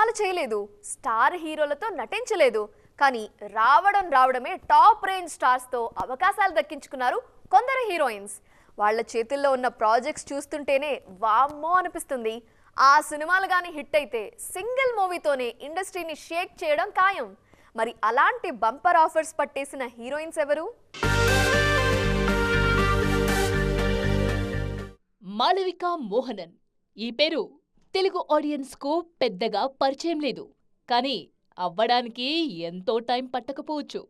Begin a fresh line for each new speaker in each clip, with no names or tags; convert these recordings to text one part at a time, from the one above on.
సినిమాలు చేయలేదు. స్టార్ హీరోలతో నటించలేదు. కానీ రావడం రావడమే టాప్ రేంజ్ స్టార్స్తో అవకాశాలు దక్కించుకున్నారు కొందరు హీరోయిన్స్. వాళ్ళ చేతుల్లో ఉన్న ప్రాజెక్ట్స్ చూస్తుంటేనే వామ్మో అనిపిస్తుంది. ఆ సినిమాలు కానీ హిట్ అయితే సింగిల్ మూవీతోనే ఇండస్ట్రీని షేక్ చేయడం ఖాయం. మరి అలాంటి బంపర్ ఆఫర్స్ పట్టేసిన హీరోయిన్స్ ఎవరు?
మాళవిక మోహనన్. ఈ పేరు తెలుగు ఆడియన్స్కు పెద్దగా పరిచయం లేదు. కానీ అవ్వడానికి ఎంతో టైం పట్టకపోవచ్చు.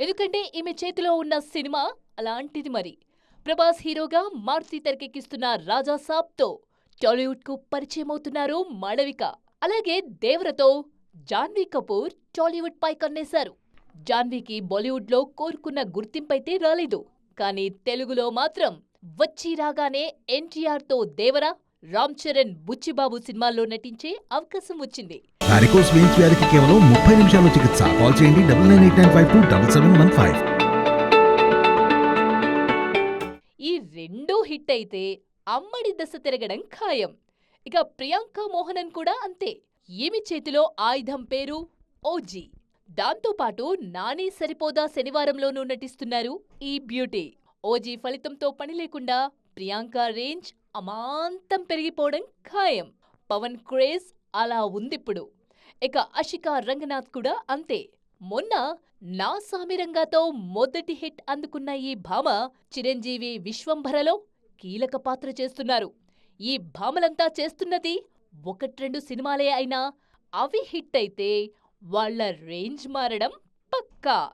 ఎందుకంటే ఈమె చేతిలో ఉన్న సినిమా అలాంటిది మరి. ప్రభాస్ హీరోగా మారుతి తెరకెక్కిస్తున్న రాజా సాబ్తో టాలీవుడ్కు పరిచయం అవుతున్నారు మాళవిక. అలాగే దేవరతో జాన్వీ కపూర్ టాలీవుడ్ పై కన్నేశారు. జాన్వీకి బాలీవుడ్లో కోరుకున్న గుర్తింపైతే రాలేదు. కానీ తెలుగులో మాత్రం వచ్చి రాగానే ఎన్టీఆర్తో దేవరా రామ్ చరణ్ బుచ్చిబాబు సినిమాల్లో నటించే అవకాశం వచ్చింది.
వారికోస్ వెయిన్స్ వ్యాధికి కేవలం ముప్పై నిమిషాల్లో చికిత్స. కాల్ చేయండి double nine eight nine five two double seven one five.
ఈ రెండూ హిట్ అయితే అమ్మడి దశ తిరగడం ఖాయం. ఇక ప్రియాంక మోహనన్ కూడా అంతే. ఈమె చేతిలో ఆయుధం పేరు? ఓజీ. దాంతోపాటు నాని సరిపోదా శనివారంలోనూ నటిస్తున్నారు ఈ బ్యూటీ. ఓజీ ఫలితంతో పని లేకుండా ప్రియాంక రేంజ్ అమాంతం పెరిగిపోవడం ఖాయం. పవన్ క్రేజ్ అలా ఉందిప్పుడు. ఇక అషికా రంగనాథ్ కూడా అంతే. మొన్న నా సామిరంగాతో మొదటి హిట్ అందుకున్న ఈ భామ చిరంజీవి విశ్వంభరలో కీలక పాత్ర చేస్తున్నారు. ఈ భామలంతా చేస్తున్నది ఒకట్రెండు సినిమాలే అయినా అవి హిట్ అయితే వాళ్ళ రేంజ్ మారడం పక్కా.